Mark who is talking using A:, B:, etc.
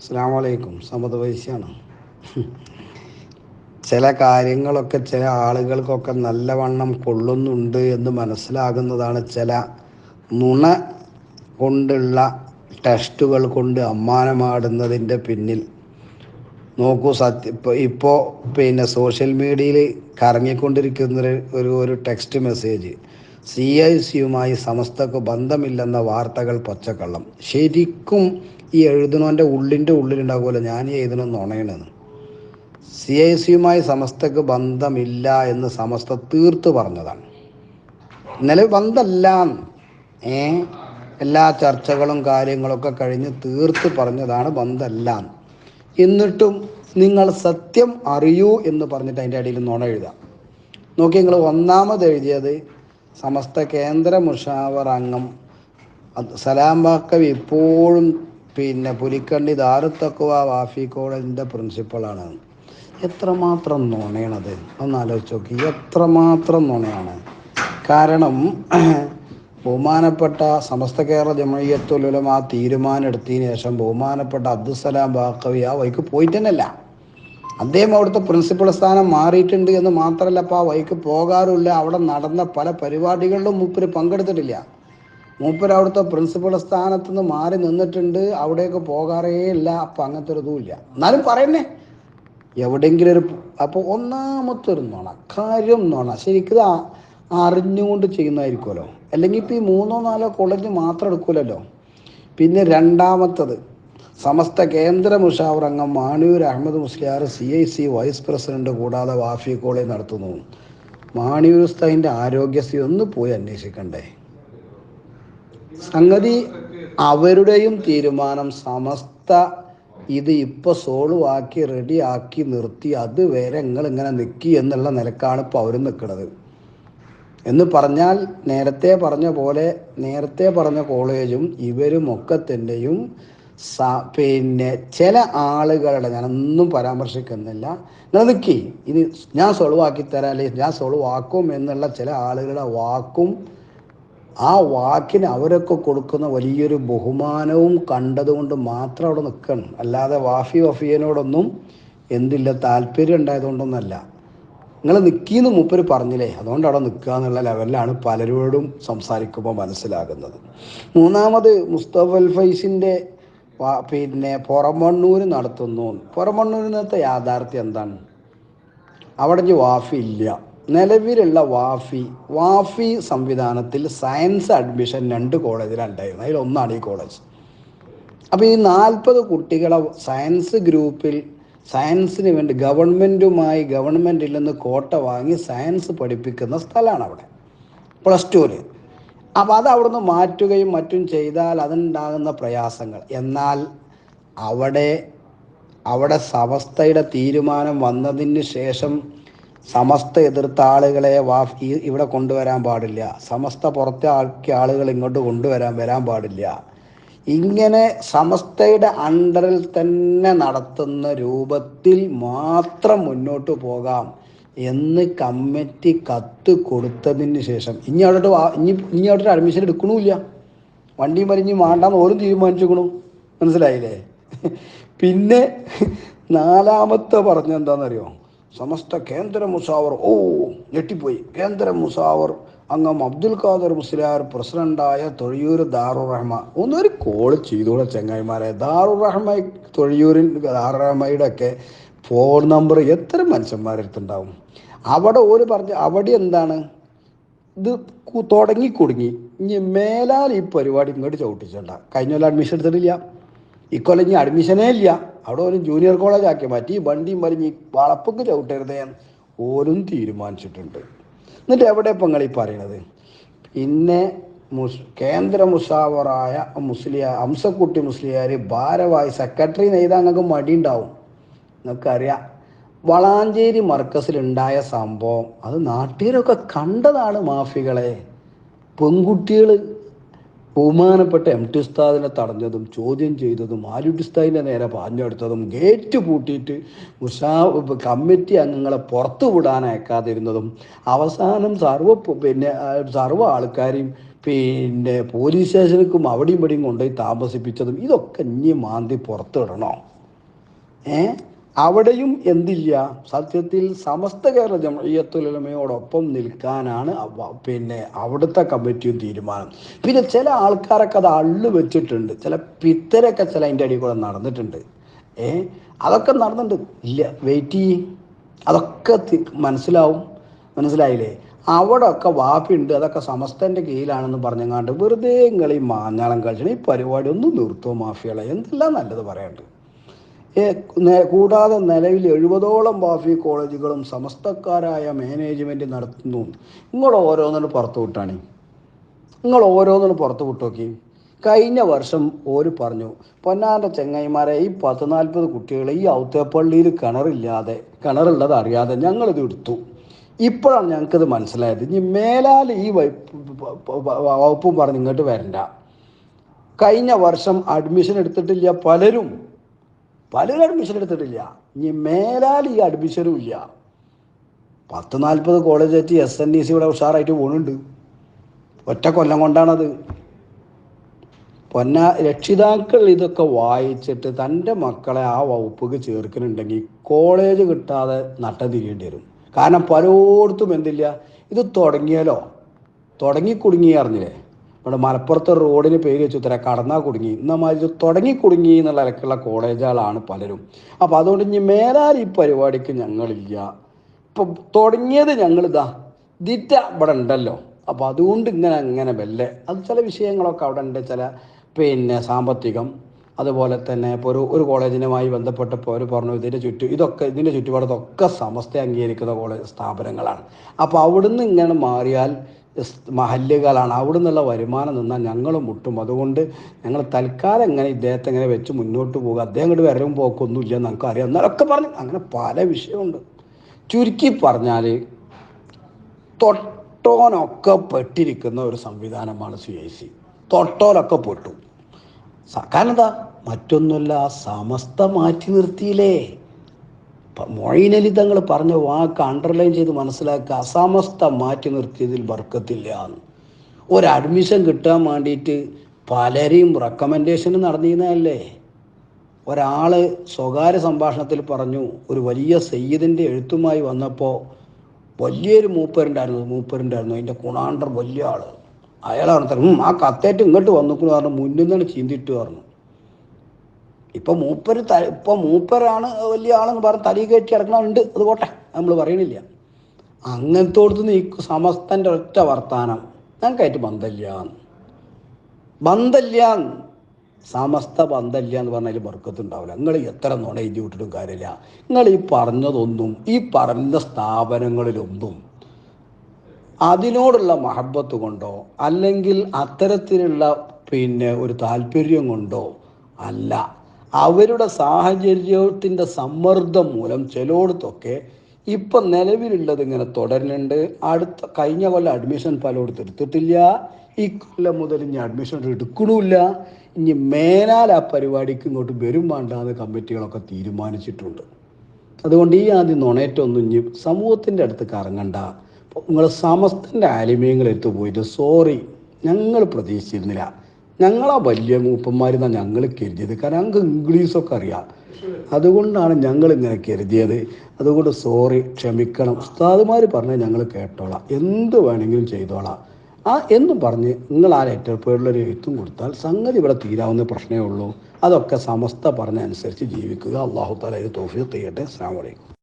A: അസ്സാം സമത സമത് വൈശ്യാണ് ചില കാര്യങ്ങളൊക്കെ ചില ആളുകൾക്കൊക്കെ നല്ലവണ്ണം കൊള്ളുന്നുണ്ട് എന്ന് മനസ്സിലാകുന്നതാണ് ചില നുണ കൊണ്ടുള്ള ടെസ്റ്റുകൾ കൊണ്ട് അമ്മാനമാടുന്നതിന്റെ പിന്നിൽ. നോക്കൂ സത്യ ഇപ്പോൾ പിന്നെ സോഷ്യൽ മീഡിയയിൽ കറങ്ങിക്കൊണ്ടിരിക്കുന്ന ഒരു ഒരു ടെക്സ്റ്റ് മെസ്സേജ്. സി ഐ സിയുമായി സമസ്തക്ക് ബന്ധമില്ലെന്ന വാർത്തകൾ പച്ചക്കള്ളം. ശരിക്കും ഈ എഴുതണോന്റെ ഉള്ളിന്റെ ഉള്ളിലുണ്ടാകുമല്ലോ. ഞാൻ ഈ എഴുതണം നുണയണെന്ന് സി ഐ സിയുമായി സമസ്തക്ക് ബന്ധമില്ല എന്ന് സമസ്ത തീർത്ത് പറഞ്ഞതാണ്. നിലവിൽ ബന്ധമല്ല ഏ? എല്ലാ ചർച്ചകളും കാര്യങ്ങളൊക്കെ കഴിഞ്ഞ് തീർത്ത് പറഞ്ഞതാണ് ബന്ധമല്ല എന്നിട്ടും നിങ്ങൾ സത്യം അറിയൂ എന്ന് പറഞ്ഞിട്ട് അതിന്റെ അടിയിൽ നുണ എഴുതാം. നോക്കി നിങ്ങൾ ഒന്നാമത് എഴുതിയത് സമസ്ത കേന്ദ്ര മുഷാവർ അംഗം സലാം ബാക്കവി ഇപ്പോഴും പിന്നെ പുലിക്കള്ളി ദാറുത്തക്കുവ വാഫി കോളേജിന്റെ പ്രിൻസിപ്പളാണ് എത്രമാത്രം നുണയാണത്? ഒന്ന് ആലോചിച്ച് നോക്കി. എത്രമാത്രം നുണയാണ്? കാരണം ബഹുമാനപ്പെട്ട സമസ്ത കേരള ജമയത്തുലമ ആ തീരുമാനം എടുത്തതിന് ശേഷം ബഹുമാനപ്പെട്ട അബ്ദുസലാം ബാക്കവി ആ വൈക്ക് പോയിട്ട് തന്നെയല്ല അദ്ദേഹം അവിടുത്തെ പ്രിൻസിപ്പൽ സ്ഥാനം മാറിയിട്ടുണ്ട് എന്ന് മാത്രമല്ല അപ്പോൾ ആ വൈക്ക് പോകാറില്ല അവിടെ നടന്ന പല പരിപാടികളിലും മൂപ്പര് പങ്കെടുത്തിട്ടില്ല. മൂപ്പര് അവിടുത്തെ പ്രിൻസിപ്പൽ സ്ഥാനത്ത് നിന്ന് മാറി നിന്നിട്ടുണ്ട്. അവിടെയൊക്കെ പോകാറേ ഇല്ല. അപ്പം അങ്ങനത്തെ ഒരു ഇതുമില്ല എന്നാലും പറയുന്നേ എവിടെയെങ്കിലും ഒരു അപ്പോൾ ഒന്നാമത്തെ ഒരു നുണ കാര്യം നുണ. ശരിക്കും അറിഞ്ഞുകൊണ്ട് ചെയ്യുന്നതായിരിക്കുമല്ലോ. അല്ലെങ്കിൽ ഇപ്പോൾ ഈ മൂന്നോ നാലോ കോളേജ് മാത്രം എടുക്കൂലല്ലോ. പിന്നെ രണ്ടാമത്തത് സമസ്ത കേന്ദ്ര മുഷാവറംഗം Maniyur Ahmed Musliyar C I C vice president കൂടാതെ വാഫി കോളേജ് നടത്തുന്നു. മാണിയൂർ ഉസ്താദിന്റെ ആരോഗ്യസ്ഥിതി ഒന്ന് പോയി അന്വേഷിക്കണ്ടേ? സംഗതി അവരുടെയും തീരുമാനം സമസ്ത ഇത് ഇപ്പോൾ സോൾവ് ആക്കി റെഡി ആക്കി നിർത്തി. അതുവരെ നിങ്ങൾ ഇങ്ങനെ നിൽക്കി എന്നുള്ള നിലക്കാണ് ഇപ്പോൾ അവരും നിൽക്കുന്നത് എന്ന് പറഞ്ഞാൽ നേരത്തെ പറഞ്ഞ പോലെ നേരത്തെ പറഞ്ഞ കോളേജും ഇവരും ഒക്കെ തന്നെയും പിന്നെ ചില ആളുകളുടെ ഞാനൊന്നും പരാമർശിക്കുന്നില്ല. നിങ്ങൾ നിൽക്കി ഇനി ഞാൻ സോൾവ് ആക്കി തരാം അല്ലെങ്കിൽ ഞാൻ സോൾവ് ആക്കും എന്നുള്ള ചില ആളുകളുടെ വാക്കും ആ വാക്കിന് അവരൊക്കെ കൊടുക്കുന്ന വലിയൊരു ബഹുമാനവും കണ്ടതുകൊണ്ട് മാത്രം അവിടെ നിൽക്കണം. അല്ലാതെ വാഫി വഫിയനോടൊന്നും എന്തില്ല താല്പര്യം ഉണ്ടായതുകൊണ്ടൊന്നല്ല. നിങ്ങൾ നിൽക്കിയെന്ന് മൂപ്പര് പറഞ്ഞില്ലേ അതുകൊണ്ട് അവിടെ നിൽക്കുക എന്നുള്ള ലെവലിലാണ് പലരോടും സംസാരിക്കുമ്പോൾ മനസ്സിലാകുന്നത്. മൂന്നാമത് മുസ്തഫൽ ഫൈസിന്റെ പിന്നെ പുറമണ്ണൂർ നടത്തുന്നു. പുറമണ്ണൂരിനകത്തെ യാഥാർത്ഥ്യം എന്താണ്? അവിടെ വാഫി ഇല്ല. നിലവിലുള്ള വാഫി വാഫി സംവിധാനത്തിൽ സയൻസ് അഡ്മിഷൻ രണ്ട് കോളേജിലുണ്ടായിരുന്നു അതിലൊന്നാണ് ഈ കോളേജ് അപ്പോൾ ഈ നാൽപ്പത് കുട്ടികളെ സയൻസ് ഗ്രൂപ്പിൽ സയൻസിന് വേണ്ടി ഗവൺമെന്റുമായി ഗവൺമെന്റിൽ നിന്ന് കോട്ട വാങ്ങി സയൻസ് പഠിപ്പിക്കുന്ന സ്ഥലമാണ് അവിടെ. പ്ലസ് ടുവിൽ അപ്പോൾ അത് അവിടുന്ന് മാറ്റുകയും മറ്റും ചെയ്താൽ അതുണ്ടാകുന്ന പ്രയാസങ്ങൾ. എന്നാൽ അവിടെ അവിടെ സമസ്തയുടെ തീരുമാനം വന്നതിന് ശേഷം സമസ്ത എതിർത്ത ആളുകളെ വാഫ് ഇവിടെ കൊണ്ടുവരാൻ പാടില്ല. സമസ്ത പുറത്തെ ആക്കിയ ആളുകൾ ഇങ്ങോട്ട് കൊണ്ടുവരാൻ വരാൻ പാടില്ല. ഇങ്ങനെ സമസ്തയുടെ അണ്ടറിൽ തന്നെ നടത്തുന്ന രൂപത്തിൽ മാത്രം മുന്നോട്ട് പോകാം എന്ന് കമ്മിറ്റി കത്ത് കൊടുത്തതിന് ശേഷം. ഇനി അവിടെ വാ- ഇനി ഇനി അവിടെ അഡ്മിഷൻ എടുക്കണമില്ല വണ്ടി മരിഞ്ഞ് മാണ്ടാന്ന് ഓരും തീരുമാനിച്ചിരിക്കണു. മനസ്സിലായില്ലേ? പിന്നെ നാലാമത്തെ പറഞ്ഞ എന്താണെന്നറിയോ സമസ്ത കേന്ദ്ര മുസാവർ. ഓ ഞെട്ടിപ്പോയി. കേന്ദ്ര മുസാവർ. അംഗം അബ്ദുൽ ഖാദർ മുസ്ലിയാർ പ്രസിഡന്റായ തൊഴിയൂർ ദാറുർ റഹ്മ ഒന്നൊരു കോൾ ചെയ്തോളെ ചെങ്ങായിമാരെ. ദാറുർ റഹ്മ തൊഴിയൂരിൻ ദാറുർ റഹ്മയുടെ ഒക്കെ ഫോൺ നമ്പർ എത്ര മനുഷ്യന്മാരെടുത്തുണ്ടാവും? അവിടെ ഓര് പറഞ്ഞ അവിടെ എന്താണ്? ഇത് തുടങ്ങി കുടുങ്ങി. ഇനി മേലാൽ ഈ പരിപാടി ഇങ്ങോട്ട് ചവിട്ടിച്ചണ്ട. കഴിഞ്ഞ കൊല്ലം അഡ്മിഷൻ എടുത്തിട്ടില്ല. ഇക്കൊല്ലം ഇനി അഡ്മിഷനേ ഇല്ല. അവിടെ ഒരു ജൂനിയർ കോളേജ് ആക്കി മാറ്റി. വണ്ടിയും വലിഞ്ഞ് വളപ്പൊക്കെ ചവിട്ടരുതേ ഓരും തീരുമാനിച്ചിട്ടുണ്ട്. എന്നിട്ട് എവിടെ ഇപ്പം ഈ പറയണത്? പിന്നെ മുസ് കേന്ദ്ര മുസാവറായ മുസ്ലിയ അംസക്കുട്ടി മുസ്ലിയാർ ഭാരവാഹി സെക്രട്ടറി നെയ്താൽ നിങ്ങൾക്ക് മടിയുണ്ടാവും. നിങ്ങൾക്കറിയാം വളാഞ്ചേരി മർക്കസിലുണ്ടായ സംഭവം അത് നാട്ടുകാരൊക്കെ കണ്ടതാണ് മാഫികളെ. പെൺകുട്ടികൾ ബഹുമാനപ്പെട്ട എം ടി ഉസ്താദിനെ തടഞ്ഞതും ചോദ്യം ചെയ്തതും ആലുട്ടി ഉസ്താദിനെ നേരെ പാഞ്ഞെടുത്തതും ഗേറ്റ് പൂട്ടിയിട്ട് മുഷാ കമ്മിറ്റി അംഗങ്ങളെ പുറത്തു വിടാൻ അയക്കാതിരുന്നതും അവസാനം സർവ പിന്നെ സർവ സർവ ആൾക്കാരെയും പിന്നെ പോലീസ് സ്റ്റേഷനിലേക്കും അവിടെയും ഇവിടെയും കൊണ്ടുപോയി താമസിപ്പിച്ചതും ഇതൊക്കെ ഇനി മാന്തി പുറത്തിടണോ ഏ? അവിടെയും എന്തില്ല? സത്യത്തിൽ സമസ്ത കേരള ജമയത്തുലമയോടൊപ്പം നിൽക്കാനാണ് പിന്നെ അവിടുത്തെ കമ്മിറ്റിയും തീരുമാനം. പിന്നെ ചില ആൾക്കാരൊക്കെ അത് അള്ളു വെച്ചിട്ടുണ്ട്. ചില പിത്തരൊക്കെ ചില അതിന്റെ അടിയിൽ കൂടെ നടന്നിട്ടുണ്ട്. ഏ? അതൊക്കെ നടന്നിട്ടുണ്ട്. ഇല്ല വെയിറ്റ് ചെയ്യും. അതൊക്കെ മനസ്സിലാവും. മനസ്സിലായില്ലേ? അവിടെ ഒക്കെ വാപ്പിണ്ട്. അതൊക്കെ സമസ്തന്റെ കീഴിലാണെന്ന് പറഞ്ഞങ്ങാണ്ട് വെറുതെ നിങ്ങൾ ഈ മാഞ്ഞാളം കളിച്ചണം ഈ പരിപാടി ഒന്നും നിർത്തുമോ മാഫികളെ എന്തെല്ലാം നല്ലത് പറയാണ്ട്. കൂടാതെ നിലവിൽ എഴുപതോളം ബാഫി കോളേജുകളും സമസ്തക്കാരായ മാനേജ്മെന്റ് നടത്തുന്നു. നിങ്ങൾ ഓരോന്നിനും പുറത്തു വിട്ടാണ്. നിങ്ങൾ ഓരോന്നിനും പുറത്തു വിട്ടോക്കി. കഴിഞ്ഞ വർഷം ഓര് പറഞ്ഞു പൊന്നാന്റെ ചെങ്ങൈമാരെ ഈ പത്ത് നാൽപ്പത് കുട്ടികളെ ഈ ഔത്തേപ്പള്ളിയിൽ കിണറില്ലാതെ കിണറുള്ളത് അറിയാതെ ഞങ്ങളിത് എടുത്തു. ഇപ്പോഴാണ് ഞങ്ങൾക്കിത് മനസ്സിലായത്. ഇനി മേലാൽ ഈ വകുപ്പും പറഞ്ഞ് ഇങ്ങോട്ട് വരണ്ട. കഴിഞ്ഞ വർഷം അഡ്മിഷൻ എടുത്തിട്ടില്ല പലരും. പലരും അഡ്മിഷൻ എടുത്തിട്ടില്ല. ഇനി മേലാൽ ഈ അഡ്മിഷനും ഇല്ല. പത്ത് നാൽപ്പത് കോളേജ് എത്തി എസ് എൻ ഡി സി ഇവിടെ ഉഷാറായിട്ട് പോകുന്നുണ്ട് ഒറ്റ കൊല്ലം കൊണ്ടാണത്. പൊന്ന രക്ഷിതാക്കൾ ഇതൊക്കെ വായിച്ചിട്ട് തന്റെ മക്കളെ ആ വകുപ്പിക്ക് ചേർക്കുന്നുണ്ടെങ്കിൽ കോളേജ് കിട്ടാതെ നട്ടതിരിയേണ്ടി വരും. കാരണം പലയിടത്തും എന്തില്ല? ഇത് തുടങ്ങിയാലോ? തുടങ്ങി കുടുങ്ങി അറിഞ്ഞില്ലേ? ഇവിടെ മലപ്പുറത്തെ റോഡിന് പേര് വെച്ച് ഉത്തര കടന്നാ കുടുങ്ങി. ഇന്നമാതിരി തുടങ്ങി കുടുങ്ങി എന്നുള്ള ഇലക്കുള്ള കോളേജുകളാണ് പലരും. അപ്പോൾ അതുകൊണ്ട് ഇനി മേലാൽ ഈ പരിപാടിക്ക് ഞങ്ങളില്ല. ഇപ്പം തുടങ്ങിയത് ഞങ്ങളിതാ ദിറ്റ ഇവിടെ ഉണ്ടല്ലോ. അപ്പോൾ അതുകൊണ്ട് ഇങ്ങനെ അങ്ങനെ വെല്ലെ അത് ചില വിഷയങ്ങളൊക്കെ അവിടെ ഉണ്ട് ചില പിന്നെ സാമ്പത്തികം. അതുപോലെ തന്നെ ഇപ്പോൾ ഒരു ഒരു കോളേജിനുമായി ബന്ധപ്പെട്ടപ്പോൾ അവർ പറഞ്ഞു ഇതിന്റെ ചുറ്റും ഇതൊക്കെ ഇതിന്റെ ചുറ്റുപാടത്തൊക്കെ സമസ്ത അംഗീകരിക്കുന്ന കോളേജ് സ്ഥാപനങ്ങളാണ്. അപ്പോൾ അവിടുന്ന് ഇങ്ങനെ മാറിയാൽ മഹല്ലുകളാണ്. അവിടെ നിന്നുള്ള വരുമാനം നിന്നാൽ ഞങ്ങൾ മുട്ടും. അതുകൊണ്ട് ഞങ്ങൾ തൽക്കാലം എങ്ങനെ ഇദ്ദേഹത്തെ എങ്ങനെ വെച്ച് മുന്നോട്ട് പോകുക അദ്ദേഹം ഇങ്ങോട്ട് വരവും പോക്കൊന്നുമില്ല നമുക്ക് അറിയാം. എന്നാലൊക്കെ പറഞ്ഞു അങ്ങനെ പല വിഷയമുണ്ട്. ചുരുക്കി പറഞ്ഞാൽ തൊട്ടോനൊക്കെ പെട്ടിരിക്കുന്ന ഒരു സംവിധാനമാണ് സി ഐ സി. തൊട്ടോനൊക്കെ പെട്ടു. കാരണം എന്താ? മറ്റൊന്നുമല്ല സമസ്ത മാറ്റി നിർത്തിയില്ലേ? മൊയ്നലി തങ്ങൾ പറഞ്ഞ വാക്ക് അണ്ടർലൈൻ ചെയ്ത് മനസ്സിലാക്കുക. അസമസ്ത മാറ്റി നിർത്തിയതിൽ വർക്കത്തില്ല എന്ന്. ഒരു അഡ്മിഷൻ കിട്ടാൻ വേണ്ടിയിട്ട് പലരെയും റെക്കമെൻഡേഷൻ നടന്നിരുന്നതല്ലേ? ഒരാൾ സ്വകാര്യ സംഭാഷണത്തിൽ പറഞ്ഞു ഒരു വലിയ സയ്യിദിന്റെ എഴുത്തുമായി വന്നപ്പോൾ വലിയൊരു മൂപ്പരുണ്ടായിരുന്നു മൂപ്പരുണ്ടായിരുന്നു. അതിന്റെ കുണാണ്ടർ വലിയ ആൾ അയാളാണ് പറഞ്ഞു "ഉം, ആ കത്തേറ്റ് ഇങ്ങോട്ട് വന്നിക്കുന്നു പറഞ്ഞു മുന്നിൽ നിന്നാണ് ചീന്തിട്ട് പറഞ്ഞു. ഇപ്പൊ മൂപ്പര് ഇപ്പൊ മൂപ്പരാണ് വലിയ ആളെന്ന് പറഞ്ഞ് തലി കയറ്റി കിടക്കണുണ്ട് അത് പോട്ടെ നമ്മൾ പറയണില്ല. അങ്ങനത്തോടത്ത് നീ സമസ്തന്റെ ഒറ്റ വർത്താനം. ഞങ്ങൾക്കായിട്ട് ബന്ധമില്ല. ബന്ധമില്ല. സമസ്ത ബന്ധമില്ല എന്ന് പറഞ്ഞാൽ ബർക്കത്തുണ്ടാവില്ല. നിങ്ങൾ എത്ര നുണ എഴുതി വിട്ടിട്ടും കാര്യമില്ല. നിങ്ങൾ ഈ പറഞ്ഞതൊന്നും ഈ പറഞ്ഞ സ്ഥാപനങ്ങളിലൊന്നും അതിനോടുള്ള മഹബത്ത് കൊണ്ടോ അല്ലെങ്കിൽ അത്തരത്തിലുള്ള പിന്നെ ഒരു താല്പര്യം കൊണ്ടോ അല്ല. അവരുടെ സാഹചര്യത്തിന്റെ സമ്മർദ്ദം മൂലം ചിലയിടത്തൊക്കെ ഇപ്പം നിലവിലുള്ളത് ഇങ്ങനെ തുടരുന്നുണ്ട്. അടുത്ത കഴിഞ്ഞ കൊല്ലം അഡ്മിഷൻ പലയിടത്ത് എടുത്തിട്ടില്ല. ഈ കൊല്ലം മുതൽ ഇനി അഡ്മിഷൻ എടുക്കണമില്ല ഇനി മേലാൽ ആ പരിപാടിക്ക് ഇങ്ങോട്ട് വരും വേണ്ടാന്ന് കമ്മിറ്റികളൊക്കെ തീരുമാനിച്ചിട്ടുണ്ട്. അതുകൊണ്ട് ഈ ആദ്യം നുണയറ്റൊന്നും ഇനി സമൂഹത്തിന്റെ അടുത്ത് കറങ്ങണ്ട നിങ്ങൾ സമസ്തന്റെ ആലിമയങ്ങളെടുത്ത് പോയിട്ട് സോറി ഞങ്ങൾ പ്രതീക്ഷിച്ചിരുന്നില്ല. ഞങ്ങളാ വലിയ മൂപ്പന്മാരെന്നാണ് ഞങ്ങൾ കരുതിയത്. കാരണം ഞങ്ങൾക്ക് ഇംഗ്ലീഷൊക്കെ അറിയാം. അതുകൊണ്ടാണ് ഞങ്ങൾ ഇങ്ങനെ കരുതിയത്. അതുകൊണ്ട് സോറി ക്ഷമിക്കണം. ഉസ്താദുമാർ പറഞ്ഞാൽ ഞങ്ങൾ കേട്ടോളാം. എന്ത് വേണമെങ്കിലും ചെയ്തോളാം. ആ എന്നും പറഞ്ഞ് നിങ്ങൾ ആ ലെറ്റർ പേരിലൊരു എഴുത്തും കൊടുത്താൽ സംഗതി ഇവിടെ തീരാവുന്ന പ്രശ്നമേ ഉള്ളൂ. അതൊക്കെ സമസ്ത പറഞ്ഞ അനുസരിച്ച് ജീവിക്കുക. അള്ളാഹു താല ഇത് തോഫിക്ക് ചെയ്യട്ടെ അസ്സാം വലൈക്കും